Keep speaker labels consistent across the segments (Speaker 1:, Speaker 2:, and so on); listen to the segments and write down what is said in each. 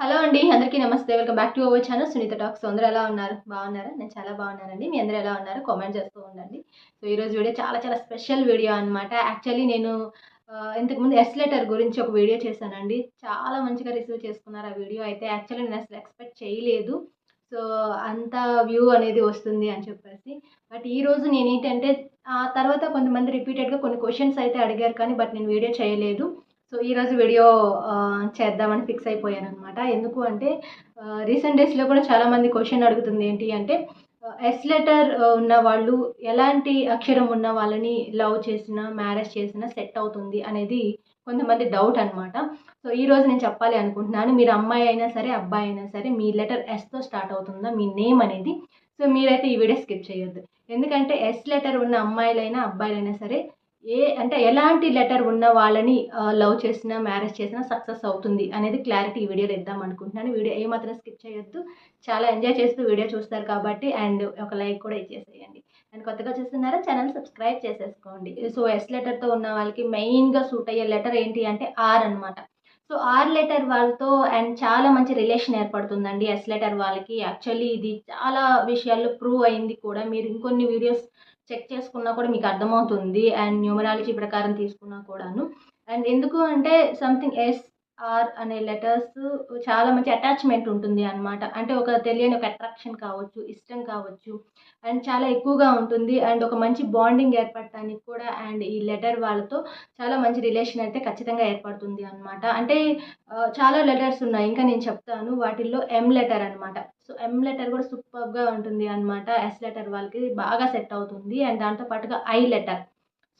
Speaker 1: Hello అండి అందరికీ నమస్తే. Welcome back to our channel. Sunitha talks. అందరూ ఎలా ఉన్నారు? బాగున్నారా? నేను చాలా బాగున్నానండి. మీ అందరూ ఎలా ఉన్నారు? కామెంట్ చేస్తూ ఉండండి. సో ఈరోజు వీడియో చాలా చాలా స్పెషల్ వీడియో అనమాట యాక్చువల్లీ నేను ఇంతకుముందు ఎస్ లెటర్ గురించి ఒక వీడియో చేశానండి. చాలా మంచిగా రిసీవ్ చేసుకున్నారు ఆ వీడియో. అయితే యాక్చువల్లీ నేను అసలు ఎక్స్పెక్ట్ చేయలేదు. సో అంత వ్యూ అనేది వస్తుంది అని చెప్పేసి. బట్ ఈరోజు నేను ఏంటంటే ఆ తర్వాత కొంతమంది రిపీటెడ్గా కొన్ని క్వశ్చన్స్ అయితే అడిగారు కానీ బట్ నేను వీడియో చేయలేదు. సో ఈరోజు వీడియో చేద్దామని ఫిక్స్ అయిపోయాను అనమాట ఎందుకు అంటే రీసెంట్ డేస్లో కూడా చాలామంది క్వశ్చన్ అడుగుతుంది ఏంటి అంటే ఎస్ లెటర్ ఉన్న వాళ్ళు ఎలాంటి అక్షరం ఉన్న వాళ్ళని లవ్ చేసినా మ్యారేజ్ చేసినా సెట్ అవుతుంది అనేది కొంతమంది డౌట్ అనమాట సో ఈ రోజు నేను చెప్పాలి అనుకుంటున్నాను. మీరు అమ్మాయి అయినా సరే అబ్బాయి అయినా సరే మీ లెటర్ ఎస్తో స్టార్ట్ అవుతుందా? మీ నేమ్ అనేది. సో మీరైతే ఈ వీడియో స్కిప్ చేయొద్దు. ఎందుకంటే ఎస్ లెటర్ ఉన్న అమ్మాయిలైనా అబ్బాయిలైనా సరే ఏ అంటే ఎలాంటి లెటర్ ఉన్న వాళ్ళని లవ్ చేసినా మ్యారేజ్ చేసినా సక్సెస్ అవుతుంది అనేది క్లారిటీ ఈ వీడియోలో ఇద్దాం అనుకుంటున్నాను. వీడియో ఏమాత్రం స్కిప్ చేయొద్దు. చాలా ఎంజాయ్ చేస్తూ వీడియో చూస్తారు కాబట్టి అండ్ ఒక లైక్ కూడా ఇచ్చేసేయండి. అండ్ కొత్తగా చూస్తున్నారా ఛానల్ సబ్స్క్రైబ్ చేసేసుకోండి. సో ఎస్ లెటర్తో ఉన్న వాళ్ళకి మెయిన్గా సూట్ అయ్యే లెటర్ ఏంటి అంటే ఆర్ అనమాట సో ఆర్ లెటర్ వాళ్ళతో అండ్ చాలా మంచి రిలేషన్ ఏర్పడుతుందండి ఎస్ లెటర్ వాళ్ళకి. యాక్చువల్లీ ఇది చాలా విషయాల్లో ప్రూవ్ అయింది కూడా. మీరు ఇంకొన్ని వీడియోస్ చెక్ చేసుకున్నా కూడా మీకు అర్థమవుతుంది. అండ్ న్యూమరాలజీ ప్రకారం తీసుకున్నా కూడాను. అండ్ ఎందుకు అంటే సంథింగ్ ఎస్ ఆర్ అనే లెటర్స్ చాలా మంచి అటాచ్మెంట్ ఉంటుంది అనమాట అంటే ఒక తెలియని ఒక అట్రాక్షన్ కావచ్చు ఇష్టం కావచ్చు. అండ్ చాలా ఎక్కువగా ఉంటుంది. అండ్ ఒక మంచి బాండింగ్ ఏర్పడటానికి కూడా అండ్ ఈ లెటర్ వాళ్ళతో చాలా మంచి రిలేషన్ అయితే ఖచ్చితంగా ఏర్పడుతుంది అనమాట అంటే చాలా లెటర్స్ ఉన్నాయి. ఇంకా నేను చెప్తాను. వాటిల్లో ఎం లెటర్ అనమాట సో ఎం లెటర్ కూడా సూపర్గా ఉంటుంది అనమాట ఎస్ లెటర్ వాళ్ళకి బాగా సెట్ అవుతుంది. అండ్ దాంతో పాటుగా ఐ లెటర్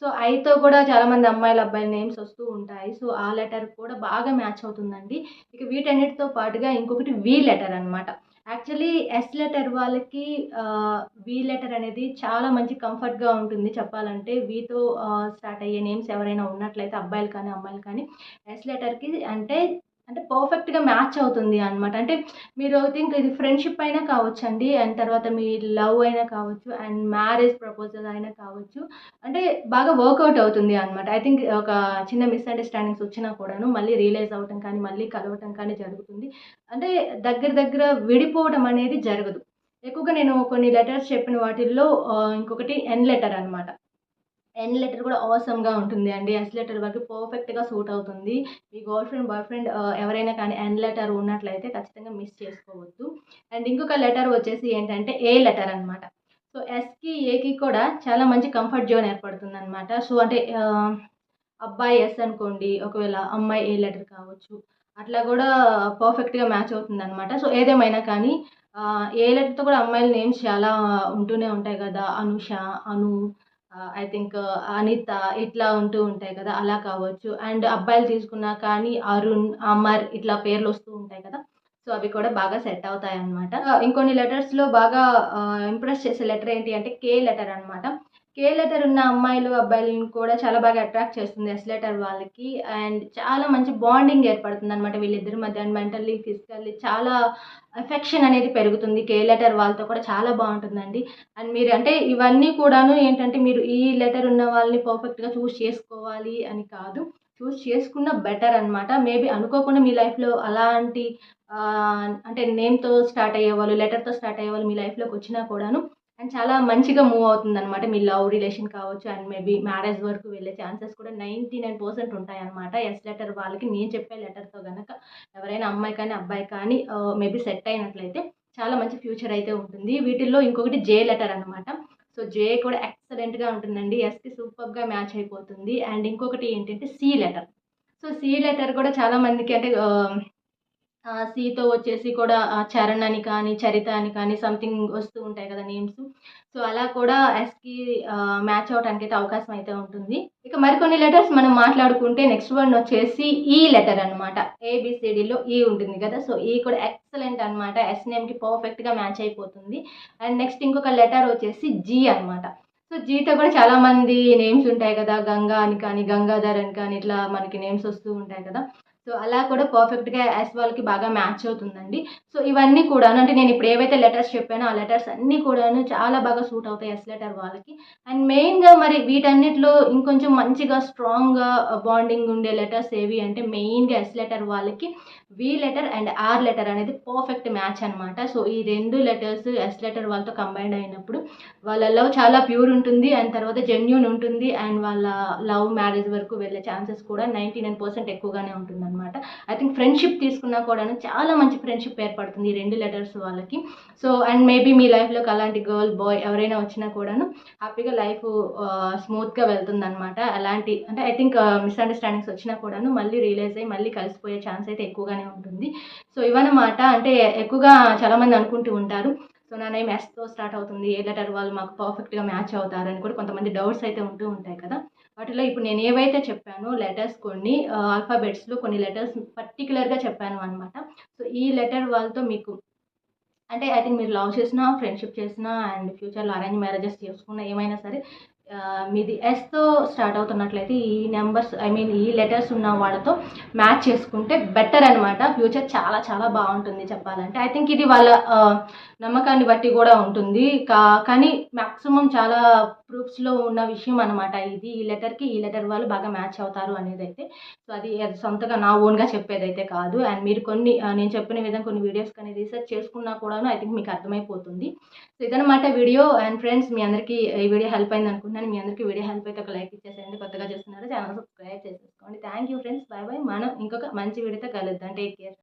Speaker 1: సో ఐతో కూడా చాలామంది అమ్మాయిల అబ్బాయిల నేమ్స్ వస్తూ ఉంటాయి. సో ఆ లెటర్ కూడా బాగా మ్యాచ్ అవుతుందండి. ఇక వీటన్నిటితో పాటుగా ఇంకొకటి వి లెటర్ అనమాట యాక్చువల్లీ ఎస్ లెటర్ వాళ్ళకి వి లెటర్ అనేది చాలా మంచి కంఫర్ట్గా ఉంటుంది చెప్పాలంటే. వీతో స్టార్ట్ అయ్యే నేమ్స్ ఎవరైనా ఉన్నట్లయితే అబ్బాయిలు కానీ అమ్మాయిలు కానీ ఎస్ లెటర్కి అంటే అంటే పర్ఫెక్ట్గా మ్యాచ్ అవుతుంది అనమాట అంటే మీరు థింక్ ఇది ఫ్రెండ్షిప్ అయినా కావచ్చు అండి అండ్ తర్వాత మీ లవ్ అయినా కావచ్చు అండ్ మ్యారేజ్ ప్రపోజల్ అయినా కావచ్చు. అంటే బాగా వర్కౌట్ అవుతుంది అనమాట ఐ థింక్ ఒక చిన్న మిస్అండర్స్టాండింగ్స్ వచ్చినా కూడాను మళ్ళీ రియలైజ్ అవ్వటం కానీ మళ్ళీ కలవటం కానీ జరుగుతుంది. అంటే దగ్గర దగ్గర విడిపోవడం అనేది జరగదు. ఎక్కువగా నేను కొన్ని లెటర్స్ చెప్పిన వాటిల్లో ఇంకొకటి ఎన్ లెటర్ అనమాట ఎన్ లెటర్ కూడా అవసరంగా ఉంటుంది అండి. ఎస్ లెటర్ వరకు పర్ఫెక్ట్గా సూట్ అవుతుంది. మీ గర్ల్ ఫ్రెండ్ బాయ్ ఫ్రెండ్ ఎవరైనా కానీ ఎన్ లెటర్ ఉన్నట్లయితే ఖచ్చితంగా మిస్ చేసుకోవద్దు. అండ్ ఇంకొక లెటర్ వచ్చేసి ఏంటంటే ఏ లెటర్ అనమాట సో ఎస్కి ఏకి కూడా చాలా మంచి కంఫర్ట్ జోన్ ఏర్పడుతుంది అనమాట సో అంటే uh, అబ్బాయి ఎస్ అనుకోండి ఒకవేళ అమ్మాయి ఏ లెటర్ కావచ్చు అట్లా కూడా పర్ఫెక్ట్గా మ్యాచ్ అవుతుంది అనమాట సో ఏదేమైనా కానీ uh, ఏ లెటర్తో కూడా అమ్మాయిల నేమ్స్ చాలా ఉంటూనే ఉంటాయి కదా. అనుష అను ఐ థింక్ అనిత ఇట్లా ఉంటూ ఉంటాయి కదా అలా కావచ్చు. అండ్ అబ్బాయిలు తీసుకున్నా కానీ అరుణ్ అమర్ ఇట్లా పేర్లు వస్తూ ఉంటాయి కదా సో అవి కూడా బాగా సెట్ అవుతాయి అనమాట ఇంకొన్ని లెటర్స్లో బాగా uh, ఇంప్రెస్ చేసే లెటర్ ఏంటి అంటే కే లెటర్ అనమాట కే లెటర్ ఉన్న అమ్మాయిలు అబ్బాయిలను కూడా చాలా బాగా అట్రాక్ట్ చేస్తుంది ఎస్ లెటర్ వాళ్ళకి. అండ్ చాలా మంచి బాండింగ్ ఏర్పడుతుంది అనమాట వీళ్ళిద్దరి మధ్య. మెంటల్లీ ఫిజికల్లీ చాలా ఎఫెక్షన్ అనేది పెరుగుతుంది. కే లెటర్ వాళ్ళతో కూడా చాలా బాగుంటుందండి. అండ్ మీరు అంటే ఇవన్నీ కూడాను ఏంటంటే మీరు ఈ లెటర్ ఉన్న వాళ్ళని పర్ఫెక్ట్గా చూస్ చేసుకోవాలి అని కాదు. చూస్ చేసుకున్న బెటర్ అనమాట మేబీ అనుకోకుండా మీ లైఫ్లో అలాంటి అంటే నేమ్తో స్టార్ట్ అయ్యే వాళ్ళు లెటర్తో స్టార్ట్ అయ్యేవాళ్ళు మీ లైఫ్లోకి వచ్చినా కూడాను అండ్ చాలా మంచిగా మూవ్ అవుతుంది అనమాట మీ లవ్ రిలేషన్ కావచ్చు అండ్ మేబీ మ్యారేజ్ వరకు వెళ్ళే ఛాన్సెస్ కూడా నైంటీ నైన్ పర్సెంట్ ఉంటాయన్నమాట. ఎస్ లెటర్ వాళ్ళకి నేను చెప్పే లెటర్తో కనుక ఎవరైనా అమ్మాయి కానీ అబ్బాయి కానీ uh, మేబీ సెట్ అయినట్లయితే చాలా మంచి ఫ్యూచర్ అయితే ఉంటుంది. వీటిల్లో ఇంకొకటి జే లెటర్ అనమాట సో జే కూడా ఎక్సలెంట్గా ఉంటుందండి. ఎస్కి సూపర్గా మ్యాచ్ అయిపోతుంది. అండ్ ఇంకొకటి ఏంటంటే C letter so C letter కూడా చాలామందికి అంటే um, సితో వచ్చేసి కూడా చరణ్ అని కానీ చరిత అని కానీ సంథింగ్ వస్తూ ఉంటాయి కదా నేమ్స్ సో అలా కూడా ఎస్కి మ్యాచ్ అవడానికి అయితే అవకాశం అయితే ఉంటుంది. ఇక మరికొన్ని లెటర్స్ మనం మాట్లాడుకుంటే నెక్స్ట్ వన్ వచ్చేసి ఈ లెటర్ అనమాట ఏబిసిడిలో ఈ ఉంటుంది కదా. సో ఈ కూడా ఎక్సలెంట్ అనమాట ఎస్ నేమ్కి పర్ఫెక్ట్గా మ్యాచ్ అయిపోతుంది. అండ్ నెక్స్ట్ ఇంకొక లెటర్ వచ్చేసి జీ అనమాట సో జీతో కూడా చాలామంది నేమ్స్ ఉంటాయి కదా. గంగా అని కానీ గంగాధర్ అని కానీ ఇట్లా మనకి నేమ్స్ వస్తూ ఉంటాయి కదా. సో అలా కూడా పర్ఫెక్ట్గా ఎస్ వాళ్ళకి బాగా మ్యాచ్ అవుతుందండి. సో ఇవన్నీ కూడా అంటే నేను ఇప్పుడు ఏవైతే లెటర్స్ చెప్పానో ఆ లెటర్స్ అన్నీ కూడాను చాలా బాగా సూట్ అవుతాయి ఎస్ లెటర్ వాళ్ళకి. అండ్ మెయిన్గా మరి వీటన్నిటిలో ఇంకొంచెం మంచిగా స్ట్రాంగ్గా బాండింగ్ ఉండే లెటర్స్ ఏవి అంటే మెయిన్గా ఎస్ లెటర్ వాళ్ళకి V letter and R letter అనేది పర్ఫెక్ట్ మ్యాచ్ అనమాట సో ఈ రెండు లెటర్స్ ఎస్ లెటర్ వాళ్ళతో కంబైండ్ అయినప్పుడు వాళ్ళ లవ్ చాలా ప్యూర్ ఉంటుంది అండ్ తర్వాత జెన్యున్ ఉంటుంది అండ్ వాళ్ళ లవ్ మ్యారేజ్ వరకు వెళ్ళే ఛాన్సెస్ కూడా నైంటీ నైన్ పర్సెంట్ ఎక్కువగానే ఉంటుంది అనమాట ఐ థింక్ ఫ్రెండ్షిప్ తీసుకున్నా కూడా చాలా మంచి ఫ్రెండ్షిప్ ఏర్పడుతుంది ఈ రెండు లెటర్స్ వాళ్ళకి. సో అండ్ మేబీ మీ లైఫ్లోకి అలాంటి గర్ల్ బాయ్ ఎవరైనా వచ్చినా కూడాను హ్యాపీగా లైఫ్ స్మూత్గా uh, వెళ్తుంది అనమాట అలాంటి అంటే ఐ థింక్ మిస్అండర్స్టాండింగ్స్ వచ్చినా కూడాను మళ్ళీ రియలైజ్ అయ్యి మళ్ళీ కలిసిపోయే ఛాన్స్ అయితే ఎక్కువగానే ఉంటుంది. సో ఇవన్నమాట. అంటే ఎక్కువగా చాలామంది అనుకుంటూ ఉంటారు. సో నా నేమ్ ఎస్తో స్టార్ట్ అవుతుంది. ఏ లెటర్ వాళ్ళు మాకు పర్ఫెక్ట్గా మ్యాచ్ అవుతారని కూడా కొంతమంది డౌట్స్ అయితే ఉంటూ ఉంటాయి కదా. వాటిలో ఇప్పుడు నేను ఏవైతే చెప్పానో లెటర్స్ కొన్ని ఆల్ఫాబెట్స్లో కొన్ని లెటర్స్ పర్టికులర్గా చెప్పాను అనమాట సో ఈ లెటర్ వాళ్ళతో మీకు అంటే ఐ థింక్ మీరు లవ్ చేసినా ఫ్రెండ్షిప్ చేసినా అండ్ ఫ్యూచర్లో అరేంజ్ మ్యారేజెస్ చేసుకున్నా ఏమైనా సరే మీది ఎస్తో స్టార్ట్ అవుతున్నట్లయితే ఈ నెంబర్స్ ఐ మీన్ ఈ లెటర్స్ ఉన్న వాళ్ళతో మ్యాచ్ చేసుకుంటే బెటర్ అనమాట ఫ్యూచర్ చాలా చాలా బాగుంటుంది చెప్పాలంటే. ఐ థింక్ ఇది వాళ్ళ నమ్మకాన్ని బట్టి కూడా ఉంటుంది. కా కానీ మ్యాక్సిమం చాలా ప్రూఫ్స్లో ఉన్న విషయం అనమాట ఇది. ఈ లెటర్కి ఈ లెటర్ వాళ్ళు బాగా మ్యాచ్ అవుతారు అనేది అయితే సో అది అది సొంతగా నా ఓన్గా చెప్పేదైతే కాదు. అండ్ మీరు కొన్ని నేను చెప్పిన విధంగా కొన్ని వీడియోస్ కానీ రీసెర్చ్ చేసుకున్నా కూడాను ఐ థింక్ మీకు అర్థమైపోతుంది. సో ఇదనమాట వీడియో. అండ్ ఫ్రెండ్స్ మీ అందరికీ ఈ వీడియో హెల్ప్ అయింది అనుకుంటున్నాను. మీ అందరికీ వీడియో హెల్ప్ అయితే ఒక లైక్ ఇచ్చేసేయండి. కొత్తగా చేస్తున్నారు ఛానల్ సబ్స్క్రైబ్ చేసేసుకోండి thank you friends. Bye bye మనం ఇంకొక మంచి వీడియోతో కలుద్దాం. Take care.